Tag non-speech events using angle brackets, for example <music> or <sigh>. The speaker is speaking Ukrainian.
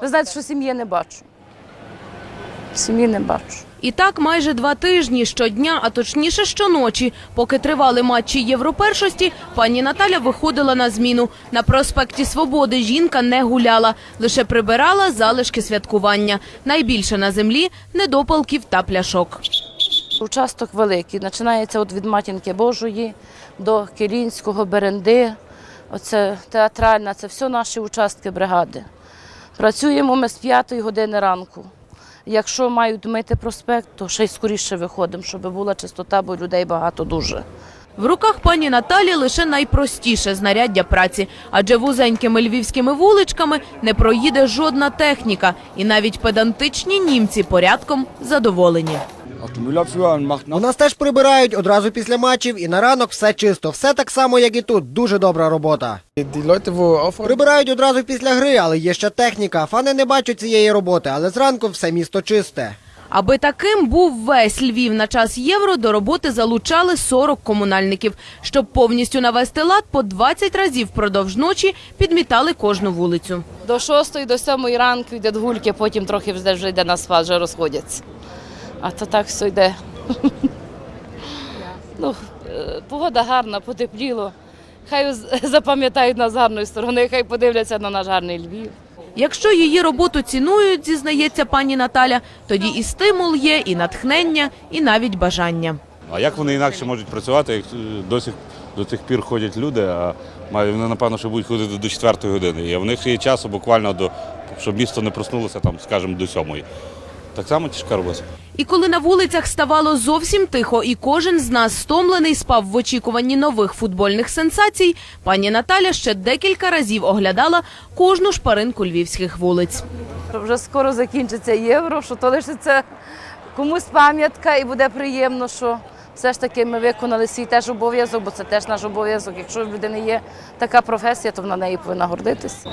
Ви знаєте, що сім'ї не бачу. Сім'ї не бачу. І так майже два тижні щодня, а точніше щоночі, поки тривали матчі Європершості, пані Наталя виходила на зміну. На проспекті Свободи жінка не гуляла, лише прибирала залишки святкування. Найбільше на землі недопалків та пляшок. Участок великий. Починається от від Матінки Божої до Кілінського, Беренди. Оце театральна, це все наші участки бригади. Працюємо ми з 5 години ранку. Якщо мають мити проспект, то ще й скоріше виходимо, щоб була чистота, бо людей багато дуже. В руках пані Наталі лише найпростіше знаряддя праці, адже вузенькими львівськими вуличками не проїде жодна техніка, і навіть педантичні німці порядком задоволені. У нас теж прибирають одразу після матчів і на ранок все чисто. Все так само, як і тут. Дуже добра робота. Прибирають одразу після гри, але є ще техніка. Фани не бачать цієї роботи, але зранку все місто чисте. Аби таким був весь Львів на час євро, до роботи залучали 40 комунальників. Щоб повністю навести лад, по 20 разів впродовж ночі підмітали кожну вулицю. До 6 до 7 ранку йде гульки, потім трохи вже вже йде на асфальт, вже розходяться. А то так все йде. <laughs> ну, е, погода гарна, потепліло. Хай <laughs> запам'ятають нас з гарної сторони, хай подивляться на наш гарний Львів. Якщо її роботу цінують, зізнається пані Наталя, тоді і стимул є, і натхнення, і навіть бажання. А як вони інакше можуть працювати, як е, до сих тих пір ходять люди, а має- вони, напевно, що будуть ходити до 4 години. І в них є часу буквально до щоб місто не проснулося там, скажімо, до 7. Так само тяжка робота. І коли на вулицях ставало зовсім тихо, і кожен з нас стомлений спав в очікуванні нових футбольних сенсацій, пані Наталя ще декілька разів оглядала кожну шпаринку львівських вулиць. Вже скоро закінчиться євро, що то лишиться комусь пам'ятка і буде приємно, що все ж таки ми виконали свій теж обов'язок, бо це теж наш обов'язок. Якщо в людини є така професія, то вона нею повинна гордитися.